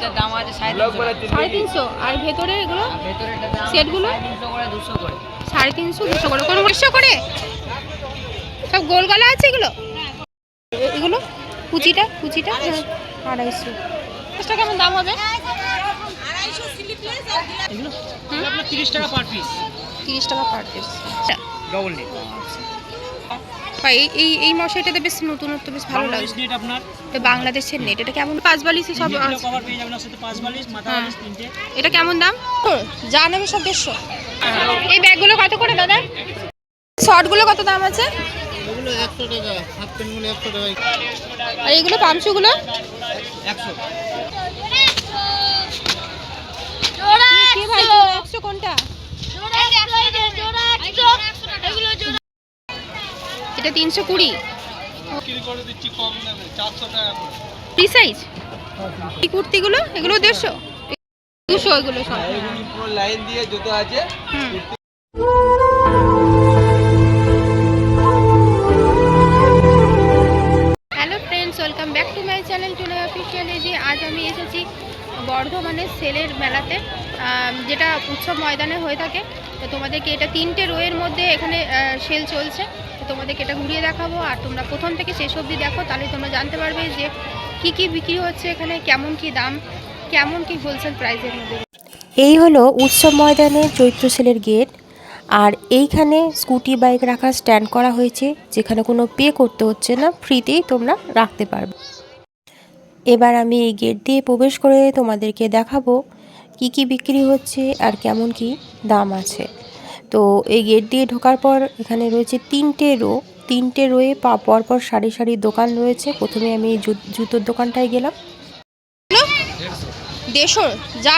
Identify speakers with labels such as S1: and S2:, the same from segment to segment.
S1: এটার দাম আছে সাড়ে তিনশো
S2: আর ভেতরে এগুলো? সেটগুলো?
S1: সাড়ে তিনশো দুশো করে।
S2: সাড়ে তিনশো দুশো করে। কোনো করে? সব গোল গলা আছে এগুলো? এগুলো? কুচিটা কুচিটা? হ্যাঁ, আড়াইশো। এটা কেমন দাম হবে?
S3: এগুলো? তিরিশ টাকা পার পিস
S2: তিরিশ টাকা পার পিস
S3: ডবল নেট
S2: এই এই এই মশাইটাতে বেশ নতুনত্ব বেশ ভালো লাগে
S3: বাংলাদেশ নেট আপনার?
S2: এটা বাংলাদেশের নেট এটা কেমন? পাঁচ বালিশই সব
S3: কভার পেয়ে যাবেন সাথে পাঁচ বালিশ মাথা
S2: হ্যাঁ।
S3: বালিশ তিনটে।
S2: এটা কেমন দাম? যা নেবে সব দেড়শো। এই ব্যাগগুলো কত করে দাদা? শর্টগুলো কত দাম আছে?
S4: এগুলো একশো টাকা হাফ প্যান্টগুলো একশো টাকা।
S2: আর এইগুলো পামশুগুলো
S3: একশো।
S2: কোনটা? এটা তিনশো কুড়ি। ফ্রি সাইজ এই কুর্তিগুলো? এগুলো দেড়শো। দুশো এগুলো সব।
S4: লাইন দিয়ে জুতো আছে।
S2: হুম। Hello friends welcome back to my channel টুনে official যে আজ আমি এসেছি বর্ধমানের সেলের মেলাতে যেটা উৎসব ময়দানে হয়ে থাকে। তো তোমাদেরকে এটা তিনটে রোয়ের মধ্যে এখানে সেল চলছে। তোমাদেরকে এটা ঘুরিয়ে দেখাবো। আর তোমরা প্রথম থেকে শেষ অবধি দেখো, তাহলে তোমরা জানতে পারবে যে কি কি বিক্রি হচ্ছে এখানে, কেমন কি দাম, কেমন কি হোলসেল প্রাইসের মধ্যে।
S5: এই হলো উৎসব ময়দানের চৈত্র সেলের গেট আর এইখানে স্কুটি বাইক রাখার স্ট্যান্ড করা হয়েছে, যেখানে কোনো পে করতে হচ্ছে না ফ্রিতেই তোমরা রাখতে পারবে। এবার আমি এই গেট দিয়ে প্রবেশ করে তোমাদেরকে দেখাবো কি কি বিক্রি হচ্ছে আর কেমন কি দাম আছে। তো এই গেট দিয়ে ঢোকার পর এখানে রয়েছে তিনটে রো তিনটে রোয়ে পা পরপর সারি সারি দোকান রয়েছে। প্রথমে আমি জুতোর দোকানটায় গেলাম।
S2: যা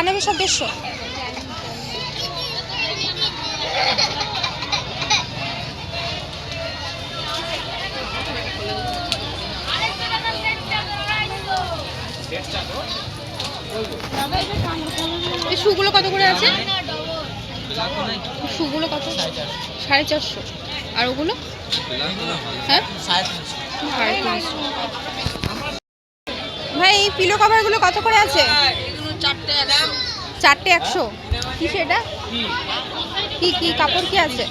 S2: কত করে আছে? শুগুলো কত? সাড়ে চারশো। আর ওগুলো? হ্যাঁ? সাড়ে তিনশো। ভাই এই পিলো কভারগুলো কত করে আছে? চারটে একশো। কি সেটা? কি কি কাপড় কি আছে?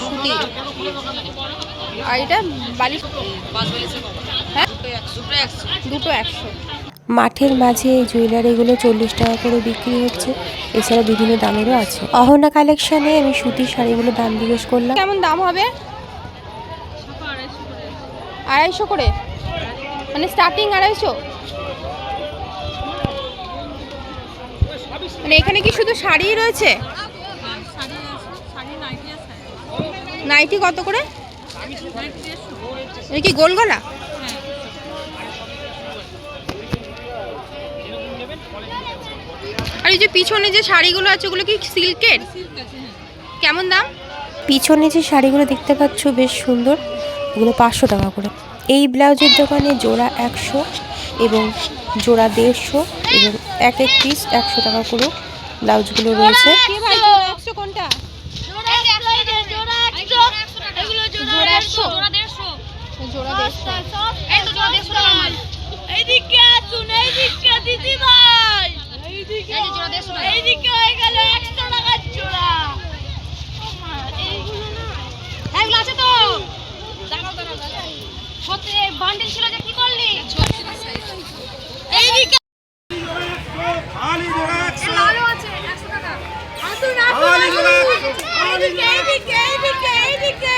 S2: সুতি আর এটা বালিশ হ্যাঁ? দুটো একশো।
S5: মাঠের মাঝে এই জুয়েলারিগুলো চল্লিশ টাকা করে বিক্রি হচ্ছে। এছাড়া বিভিন্ন দামেরও আছে। অহনা কালেকশনে আমি সুতির শাড়িগুলো দাম জিজ্ঞেস করলাম।
S2: কেমন দাম হবে? আড়াইশো করে। মানে স্টার্টিং আড়াইশো? মানে এখানে কি শুধু শাড়ি রয়েছে? নাইটি কত করে? কি গোল গলা? এই যে পিছনে যে শাড়িগুলো আছে ওগুলো কি সিল্কের? কেমন দাম?
S5: পিছনে যে শাড়িগুলো দেখতে পাচ্ছ বেশ সুন্দর। ওগুলো পাঁচশো টাকা করে। এই ব্লাউজের দোকানে জোড়া একশো এবং জোড়া দেড়শো এবং এক এক পিস একশো টাকা করে ব্লাউজগুলো রয়েছে।
S2: একশো কোনটা? জোড়া একশো জোড়া দেড়শো
S6: এইদিকে আসুন এইদিকে দিদি ভাই এইদিকে এইদিকে হয়ে গেল একশো টাকার জোড়া এগুলো আছে তো দাঁড়াও দাঁড়াও দাঁড়াও সত্যি বান্ডিল ছিল যে কি করলি এইদিকে লালও আছে একশো টাকা আসুন আসুন এইদিকে এইদিকে এইদিকে এইদিকে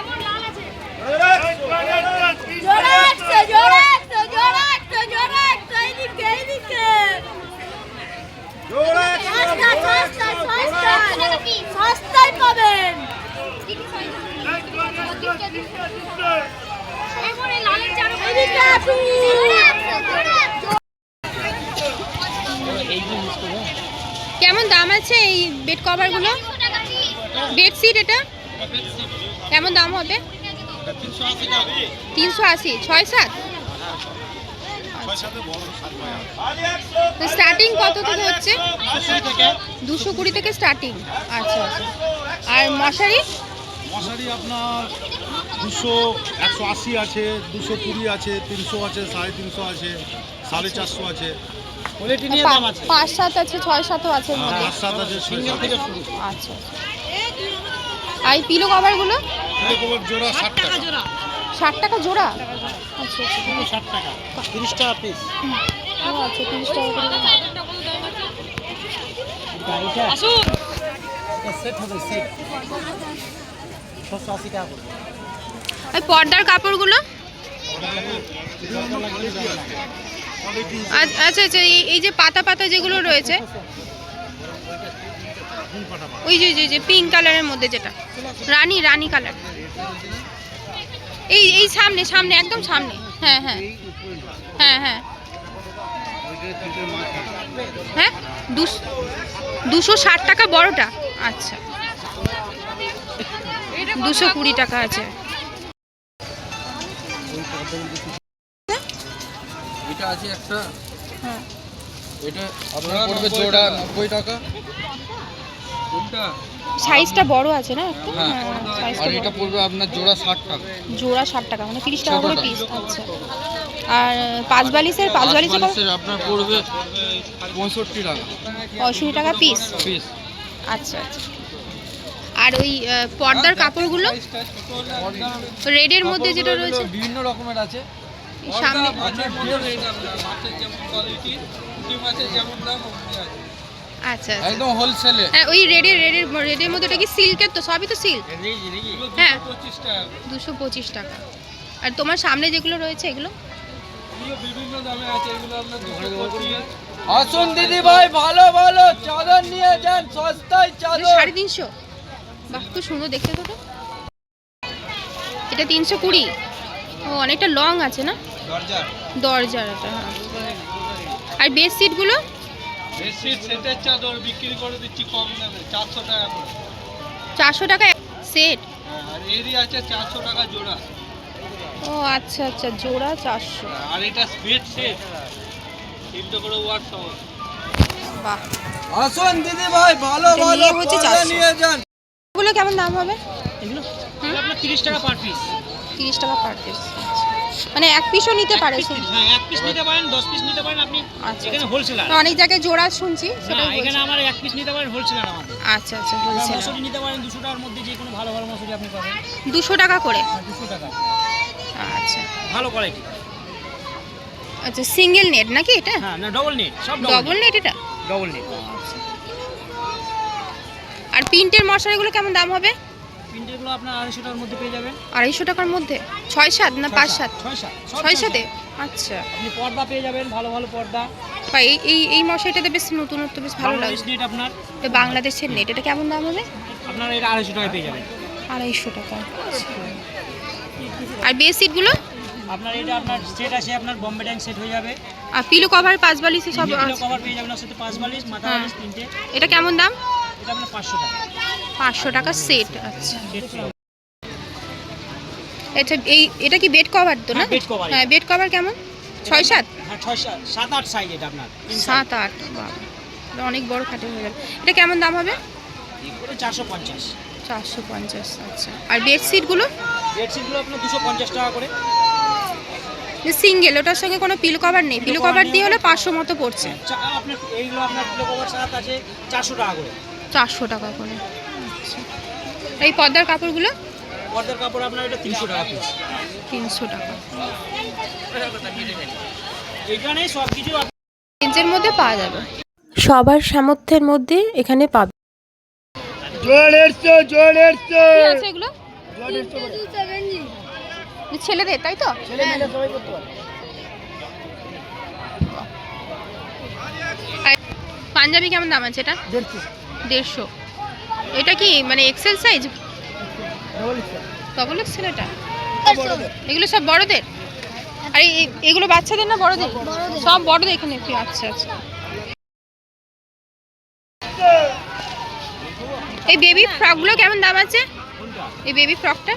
S6: এমন লাল আছে জোড়া একশো জোড়া একশো জোড়া একশো জোড়া একশো এইদিকে এইদিকে সস্তা সস্তা সস্তা সস্তায় পাবেন
S2: কেমন দাম আছে এই বেড কভারগুলো বেডশিট এটা? কেমন দাম হবে? তিনশো আশি ছয় সাত? স্টার্টিং কত থেকে হচ্ছে? দুশো কুড়ি থেকে স্টার্টিং আচ্ছা আচ্ছা। আর মশারি?
S7: মশারি আপনার দুশো একশো আশি আছে দুশো কুড়ি আছে তিনশো আছে সাড়ে তিনশো আছে সাড়ে চারশো আছে।
S2: পাঁচ সাত আছে ছয় সাতও আছে
S7: পাঁচ সাত আছে
S3: শুরু।
S2: আচ্ছা আর পিলো কভারগুলো
S7: জোড়া ষাট টাকা জোড়া।
S2: ষাট টাকা জোড়া? আচ্ছা আচ্ছা
S3: ষাট টাকা। তিরিশ টাকা পিস
S2: ও আচ্ছা তিরিশ টাকা
S3: গাড়িটা? সেট হবে সেট ছশো আশি টাকা করে।
S2: আর পর্দার কাপড়গুলো? আচ্ছা আচ্ছা আচ্ছা এই- এই যে পাতা পাতা যেগুলো রয়েছে? ওই যে যে যে পিঙ্ক কালারের মধ্যে যেটা। রানী রানী কালার এই এই সামনে সামনে একদম সামনে। হ্যাঁ হ্যাঁ। হ্যাঁ হ্যাঁ। হ্যাঁ? দুশ- ষাট টাকা বড়টা? আচ্ছা। দুশো কুড়ি টাকা আছে।
S4: এটা আছে একটা।
S2: হ্যাঁ।
S4: এটা আপনার পড়বে জোড়া নব্বই টাকা।
S2: সাইজটা বড় আছে না একটু?
S4: হ্যাঁ।
S2: হ্যাঁ,
S4: আর এটা পড়বে আপনার জোড়া ষাট টাকা।
S2: জোড়া ষাট টাকা মানে তিরিশ টাকা করে পিস আচ্ছা। আর পাঁচ বালিশের পাঁচ বালিশের
S4: আপনার পড়বে পঁয়ষট্টি টাকা।
S2: পঁয়ষট্টি টাকা পিস
S4: পিস
S2: আচ্ছা আচ্ছা। আর ওই পর্দার কাপড়গুলো? রেডের মধ্যে যেটা রয়েছে?
S4: বিভিন্ন রকমের আছে।
S2: সামনে
S4: আছে মাছের যেমন কোয়ালিটি পুঁটি মাছের যেমন দাম
S2: আচ্ছা আচ্ছা
S4: একদম হোলসেলে
S2: হ্যাঁ ওই রেডের রেডের রেডের মধ্যে ওটা কি সিল্কের তো সবই তো সিল্ক হ্যাঁ। দুশো পঁচিশ টাকা। আর তোমার সামনে যেগুলো রয়েছে এগুলো?
S4: আসুন দিদি ভাই ভালো ভালো চাদর নিয়ে যান সস্তায় চাদর।
S2: সাড়ে তিনশো? বাহ খুব সুন্দর দেখতে তো এটা। এটা তিনশো কুড়ি। ও অনেকটা লং আছে না?
S4: দরজা
S2: দরজার এটা হ্যাঁ। আর বেডশিটগুলো
S4: বেশি সেটের চাদর বিক্রি করে দিচ্ছি কম দামে চারশো টাকা করে।
S2: চারশো টাকা সেট?
S4: আর এরই আছে চারশো টাকা জোড়া।
S2: ও আচ্ছা আচ্ছা জোড়া চারশো।
S4: আর এটা বেড সেট। তিনটে করে ওয়াট সহ।
S2: বাহ।
S4: আসুন দিদি ভাই ভালো ভালো
S2: হচ্ছে
S4: নিয়ে যান।
S2: এগুলো কেমন দাম হবে?
S3: এগুলো? এগুলো আপনার তিরিশ টাকা পার পিস
S2: তিরিশ টাকা পার পিস মানে এক পিসও নিতে পারে
S3: হ্যাঁ এক পিস নিতে পারেন দশ পিস নিতে পারেন আপনি
S2: আচ্ছা,
S3: এখানে
S2: আচ্ছা।
S3: হোলসেলার
S2: অনেক জায়গায় জোড়া শুনছি
S3: না
S2: সেটাই
S3: এখানে আমার এক পিস নিতে পারেন হোলসেলার আমাদের।
S2: আচ্ছা আচ্ছা বলছি
S3: মশুরি নিতে পারেন দুশো টাকার মধ্যে যে কোনো ভালো ভালো মশুরি আপনি পাবেন।
S2: দুশো টাকা করে?
S3: আর দুশো টাকা।
S2: আচ্ছা।
S3: ভালো কোয়ালিটি
S2: আচ্ছা সিঙ্গেল নেট নাকি এটা?
S3: হ্যাঁ না ডবল নেট সব
S2: ডবল নেট এটা?
S3: ডবল নেট
S2: আর প্রিন্টের মশারিগুলো কেমন দাম হবে?
S3: প্রিন্টেরগুলো আপনার আড়াইশো টাকার মধ্যে পেয়ে যাবেন।
S2: আড়াইশো টাকার মধ্যে? ছয় সাত না পাঁচ সাত
S3: ছয় সাত
S2: ছয় সাতে। আচ্ছা।
S3: আপনি পর্দা পেয়ে যাবেন ভালো ভালো পর্দা।
S2: বা এই এই এই মশারিটাতে বেশ নতুনত্ব বেশ ভালো লাগে
S3: বাংলাদেশ নেট আপনার
S2: এটা বাংলাদেশের নেট এটা কেমন দাম হবে?
S3: আপনার এটা আড়াইশো টাকায় পেয়ে যাবেন।
S2: আড়াইশো টাকা আর বেডশিটগুলো
S3: আপনার এটা আপনার সেট আছে আপনার বম্বে ট্যাঙ্ক সেট হয়ে যাবে।
S2: আর পিলো কভার পাঁচ বালিশে সব আছে।
S3: কভার পেয়ে যাবেন ওর সাথে পাঁচ বালিশ মাথা
S2: হ্যাঁ।
S3: বালিশ তিনটে।
S2: এটা কেমন দাম?
S3: এটা আপনার পাঁচশো টাকা।
S2: পাঁচশো টাকা সেট আচ্ছা। এটা এই এটা কি বেড কভার তো না?
S3: হ্যাঁ,
S2: হ্যাঁ বেড কভার কেমন? ছয় সাত?
S3: হ্যাঁ ছয় সাত সাত আট সাইজ এটা আপনার
S2: সাত আট বাবা অনেক বড় খাটে হয়ে যাবে এটা কেমন দাম হবে?
S3: চারশো পঞ্চাশ।
S2: চারশো পঞ্চাশ আচ্ছা। আর বেডশিটগুলো
S3: বেডশিটগুলো আপনার দুশো পঞ্চাশ টাকা করে।
S2: সিঙ্গেল ওটার সঙ্গে কোনো পিলো কভার নেই। পিলো কভার দিয়ে হলে পাঁচশো মতো পড়ছে।
S3: আপনার এইগুলো আপনার কিলো কভার সাত আছে চারশো টাকা করে।
S2: চারশো টাকা করে। আচ্ছা। এই পর্দার কাপড়গুলো?
S3: পর্দার কাপড় আপনার এটা তিনশো টাকা পিস
S2: তিনশো টাকা।
S3: এখানে সব কিছু
S2: রেঞ্জের মধ্যে পাওয়া যাবে।
S5: সবার সামর্থ্যের মধ্যে এখানে পাবে।
S2: কি আছে এগুলো? ছেলেদের তাই তো? পাঞ্জাবি কেমন দাম আছে এটা? দেড়শো। এটা কি মানে এক্সেল সাইজ ডবল এক্সেল এটা? এগুলো সব বড়দের? আর এগুলো বাচ্চাদের না বড়দের? সব বড়দের এখানে কি আচ্ছা আচ্ছা। এই বেবি ফ্রকগুলো কেমন দাম আছে? এই বেবি ফ্রকটা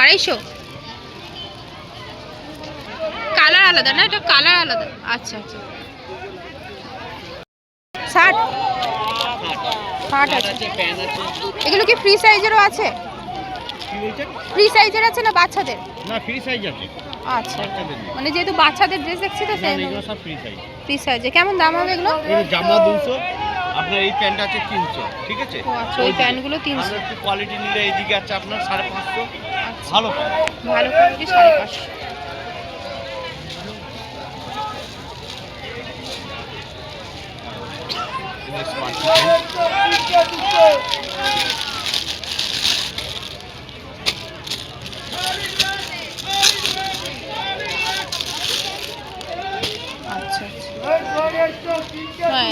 S2: আড়াইশো। কালার আলাদা না? এটা কালার আলাদা। আচ্ছা আচ্ছা। ষাট। শার্ট আছে। এগুলো কি ফ্রি সাইজেরও আছে? ফ্রি সাইজের আছে না বাচ্চাদের?
S7: না ফ্রি সাইজ আছে।
S2: আচ্ছা। মানে যেহেতু বাচ্চাদের ড্রেস দেখছি তো সেই
S7: সব ফ্রি সাইজ
S2: ফ্রি সাইজে কেমন দাম হবে এগুলো?
S7: জামা দুশো আপনার এই প্যান্ট আছে তিনশো ঠিক আছে?
S2: আচ্ছা ওই প্যান্টগুলো তিনশো।
S7: কোয়ালিটি নিলে এইদিকে আছে আপনার সাড়ে পাঁচশো। ভালো প্যান্ট।
S2: ভালো কোয়ালিটি সাড়ে পাঁচশো।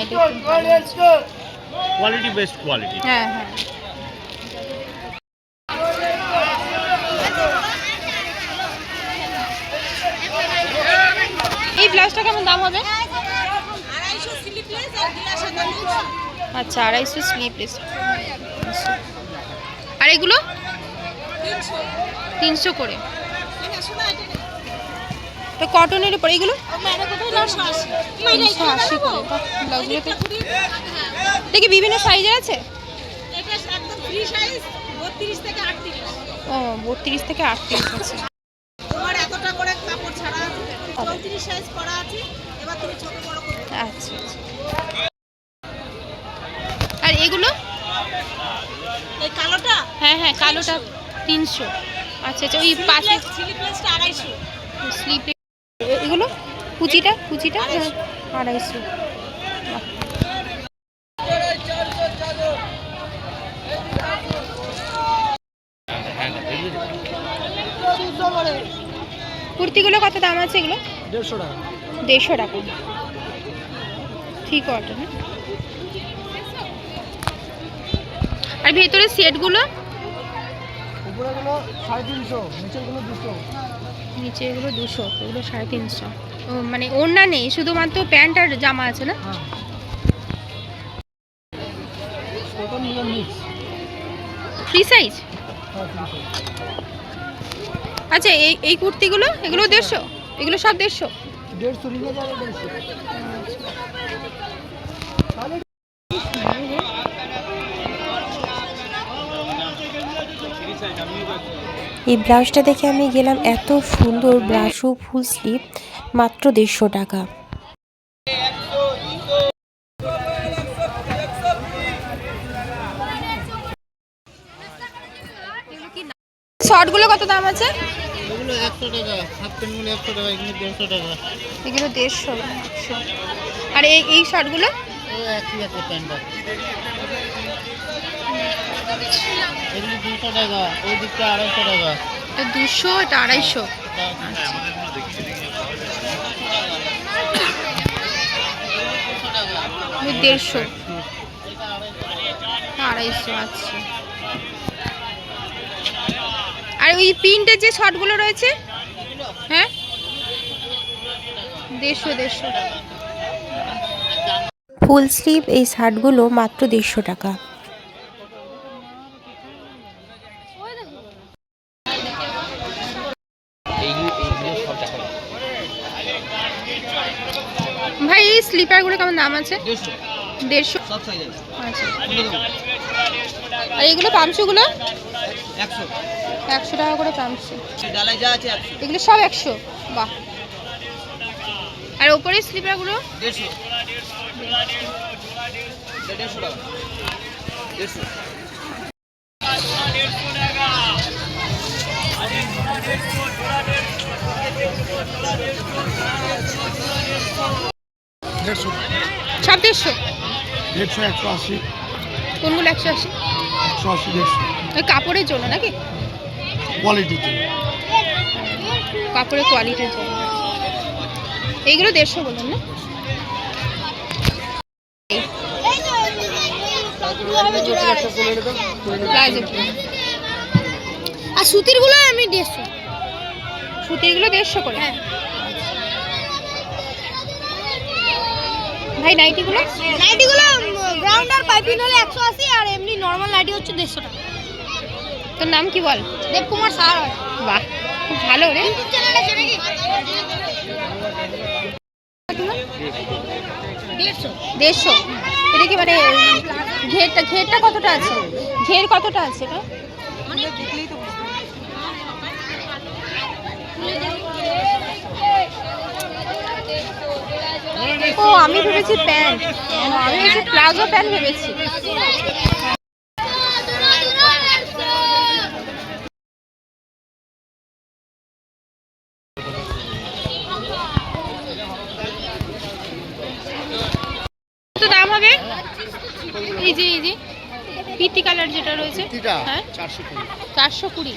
S2: একটু ভালো
S7: কোয়ালিটি বেস্ট কোয়ালিটি
S2: হ্যাঁ হ্যাঁ। এই ব্লাউজটা কেমন দাম হবে? আচ্ছা আড়াইশো স্লিপলেস আর এগুলো? তিনশো করে। তো কটনের উপর, এগুলো? তিনশো আশি করে। দেখি, বিভিন্ন সাইজের আছে? ও, বত্রিশ থেকে আটত্রিশ আছে।
S6: তোমার এতটা করে কাপড় ছাড়া চৌত্রিশ সাইজ করা আছে এবার তুমি ছোট বড় করতে
S2: আচ্ছা আচ্ছা আর এগুলো
S6: এই কালোটা
S2: হ্যাঁ হ্যাঁ কালোটা তিনশো। আচ্ছা আচ্ছা ওই পাশে স্লিপ এগুলো? কুচিটা? কুচিটা? হ্যাঁ, আড়াইশো। কুর্তিগুলো কত দাম আছে এগুলো?
S3: দেড়শো টাকা।
S2: দেড়শো টাকা। ঠিক অর্ডার আর ভেতরে সেটগুলো?
S3: উপরেগুলো সাড়ে তিনশো নিচেরগুলো দুশো।
S2: নিচে এগুলো দুশো এগুলো সাড়ে তিনশো। ও মানে ওড়না নেই শুধুমাত্র প্যান্ট আর জামা আছে না?
S3: হ্যাঁ।
S2: ফ্রি সাইজ
S3: হ্যাঁ
S2: আচ্ছা এই এই কুর্তিগুলো এগুলো দেড়শো? এগুলো সব দেড়শো?
S3: দেড়শো নিয়ে যাবে দেড়শো
S5: এই ব্লাউজটা দেখে আমি গেলাম এত সুন্দর ব্রাশো ফুল স্লিভ মাত্র দেড়শো টাকা।
S2: শর্টগুলো কত দাম আছে?
S8: এগুলো একশো টাকা হাফ প্যান্টগুলো একশো টাকা এগুলো দেড়শো টাকা।
S2: এগুলো দেড়শো একশো। আর এই এই শর্টগুলো?
S8: একই এগুলো দুশো টাকা ওই দিকটা আড়াইশো টাকা।
S2: এটা দুশো এটা আড়াইশো। ওই দেড়শো। আড়াইশো আচ্ছা আর ওই প্রিন্টের যে শর্টগুলো রয়েছে? হ্যাঁ? দেড়শো দেড়শো।
S5: ফুল স্লিভ এই শার্টগুলো মাত্র দেড়শো টাকা
S2: ভাই স্লিপারগুলো কেমন দাম আছে?
S4: দেড়শো।
S2: আচ্ছা। আর এগুলো পামশুগুলো
S4: একশো।
S2: টাকা করে পামশু এগুলো সব একশো? বাহ। আর ওপরে স্লিপারগুলো?
S4: দেড়শো। টাকা। দেড়শো।
S2: সব দেড়শো?
S7: দেড়শো একশো আশি।
S2: কোনগুলো একশো আশি?
S7: একশো আশি দেড়শো।
S2: ওই কাপড়ের জন্য নাকি?
S7: কোয়ালিটিতে
S2: কাপড়ের কোয়ালিটির জন্য। এইগুলো দেড়শো বলুন না।
S6: আর সুতিরগুলো আমি দেড়শো।
S2: সুতিরগুলো দেড়শো করে? ভাই নাইটিগুলো
S6: নাইটি গুলো গ্রাউন্ড আর পাইপিং হলে একশো আশি আর এমনি নর্মাল নাইটি হচ্ছে দেড়শো টাকা
S2: তোর নাম কি বল?
S6: দেবকুমার সার
S2: বাহ খুব ভালো রে।
S6: দেড়শো।
S2: দেড়শো? এটা কি মানে ঘেরটা ঘেরটা কতটা আছে? ঘের কতটা আছে এটা ও আমি ভেবেছি প্যান্ট। আমি ভেবেছি প্লাজো প্যান্ট ভেবেছি। কত দাম হবে? এই যে এই যে পিটি কালার যেটা রয়েছে। হ্যাঁ? চারশো কুড়ি।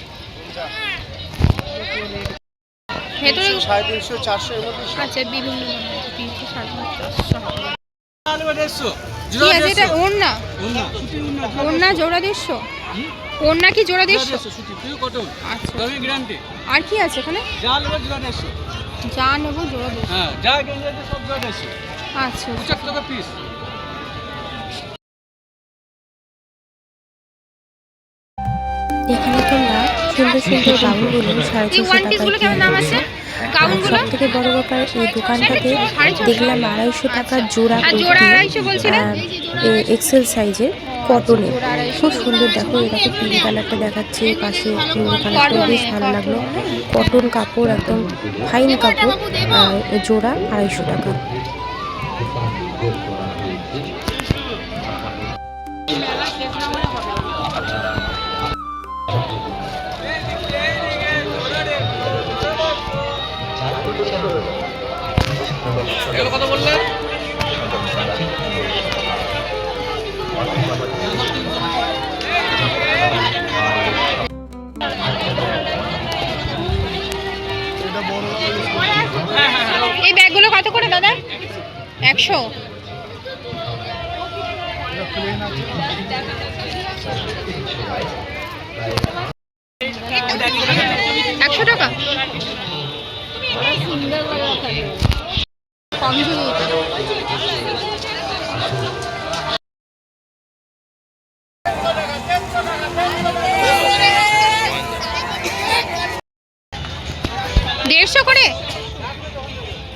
S2: ভেতরে
S3: সাড়ে তিনশো চারশো এর মধ্যে
S2: আচ্ছা বিভিন্ন তিনশো সাড়ে চারশো। কি আছে এটা ওড়না। ওড়না জোড়া দেড়শো। ওড়না কি জোড়া দেড়শো? আচ্ছা। আর কি আছে এখানে?
S4: যা নেব জোড়া দেড়শো। হ্যাঁ
S2: আচ্ছা।
S4: পিস
S5: সুন্দর গাউনগুলো সাড়ে ছশো
S2: কেমন দাম
S5: সব থেকে বড় ব্যাপার এই দোকানটাতে দেখলাম আড়াইশো টাকা জোড়া
S2: আর জোড়া
S5: এক্সেল সাইজের কটনের খুব সুন্দর দেখো এরকম পিঙ্ক কালারটা দেখাচ্ছে পাশে কালারটা বেশ ভালো লাগল। কটন কাপড় একদম ফাইন কাপড় আর জোড়া আড়াইশো টাকা।
S2: একশো? একশো টাকা? দেড়শো করে?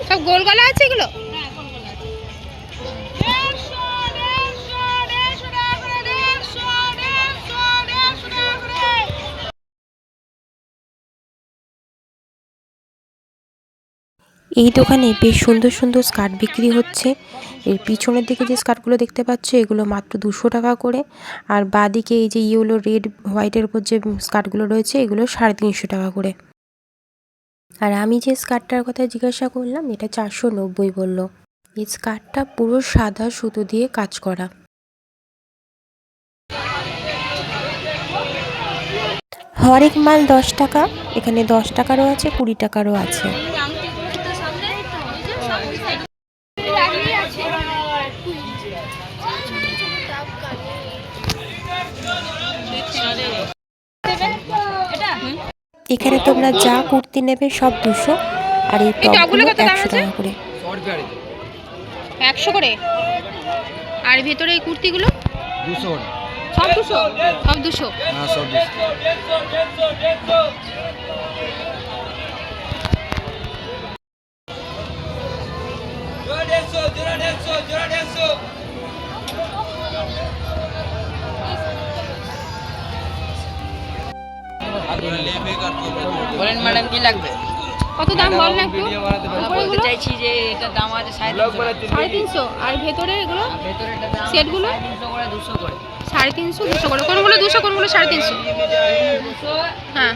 S2: সব গোল গলা আছে এগুলো?
S5: এই দোকানে বেশ সুন্দর সুন্দর স্কার্ট বিক্রি হচ্ছে। এর পিছনের দিকে যে স্কার্টগুলো দেখতে পাচ্ছ, এগুলো মাত্র দুশো টাকা করে। আর বাদিকে এই যে ইয়েলো, রেড, হোয়াইটের উপর যে স্কার্টগুলো রয়েছে, এগুলো সাড়ে তিনশো টাকা করে। আর আমি যে স্কার্টটার কথা জিজ্ঞাসা করলাম, এটা চারশো নব্বই বলল। এই স্কার্টটা পুরো সাদা সুতো দিয়ে কাজ করা। হরেক মাল দশ টাকা, এখানে দশ টাকারও আছে, কুড়ি টাকারও আছে। তোমরা যা কুর্তি নেবে সব দুশো আর এই
S2: টপগুলো
S5: টপগুলো
S2: কত দাম
S5: একশো টাকা করে
S2: একশো করে? আর ভেতরে এই কুর্তিগুলো?
S4: দুশো
S2: সব দুশো? সব দুশো?
S4: হ্যাঁ সব দুশো।
S1: বলেন ম্যাডাম কি লাগবে?
S2: কত দাম বল না একটু?
S1: বলতে চাইছি যে এটার দাম আছে সাড়ে তিনশো। টাকা।
S2: সাড়ে তিনশো? আর ভেতরে এগুলো? সেটগুলো?
S1: সাড়ে তিনশো করে দুশো করে।
S2: সাড়ে তিনশো দুশো করে। কোনগুলো দুশো কোনগুলো সাড়ে তিনশো? হ্যাঁ।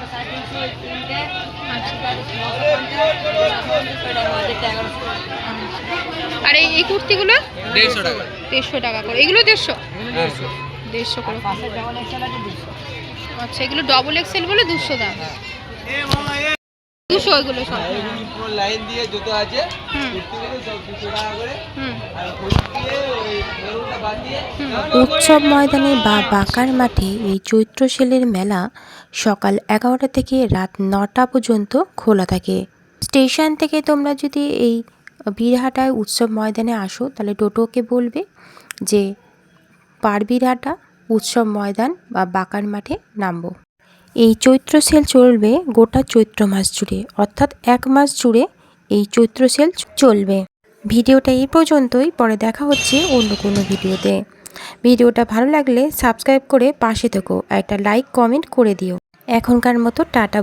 S2: আর এই এই কুর্তিগুলো?
S4: দেড়শো টাকা।
S2: দেড়শো টাকা করে। এগুলো দেড়শো? দেড়শো। করে। আচ্ছা এগুলো ডবল এক্সেল বলে দুশো দাম। দুশো এগুলো সব।
S4: লাইন দিয়ে জুতো আছে।
S5: উৎসব ময়দানে বা বাঁকার মাঠে এই চৈত্র সেলের মেলা সকাল এগারোটা থেকে রাত নটা পর্যন্ত খোলা থাকে। স্টেশন থেকে তোমরা যদি এই বীরহাটায় উৎসব ময়দানে আসো তাহলে টোটোকে বলবে যে পারবীরহাটা উৎসব ময়দান বা বাঁকার মাঠে নামব। এই চৈত্র সেল চলবে গোটা চৈত্র মাস জুড়ে, অর্থাৎ এক মাস জুড়ে এই চৈত্র সেল চলবে। ভিডিওটা এই পর্যন্তই, পরে দেখা হচ্ছে অন্য কোনো ভিডিওতে। ভিডিওটা ভালো লাগলে সাবস্ক্রাইব করে পাশে থেকো, একটা লাইক, কমেন্ট করে দিও। এখনকার মতো টাটা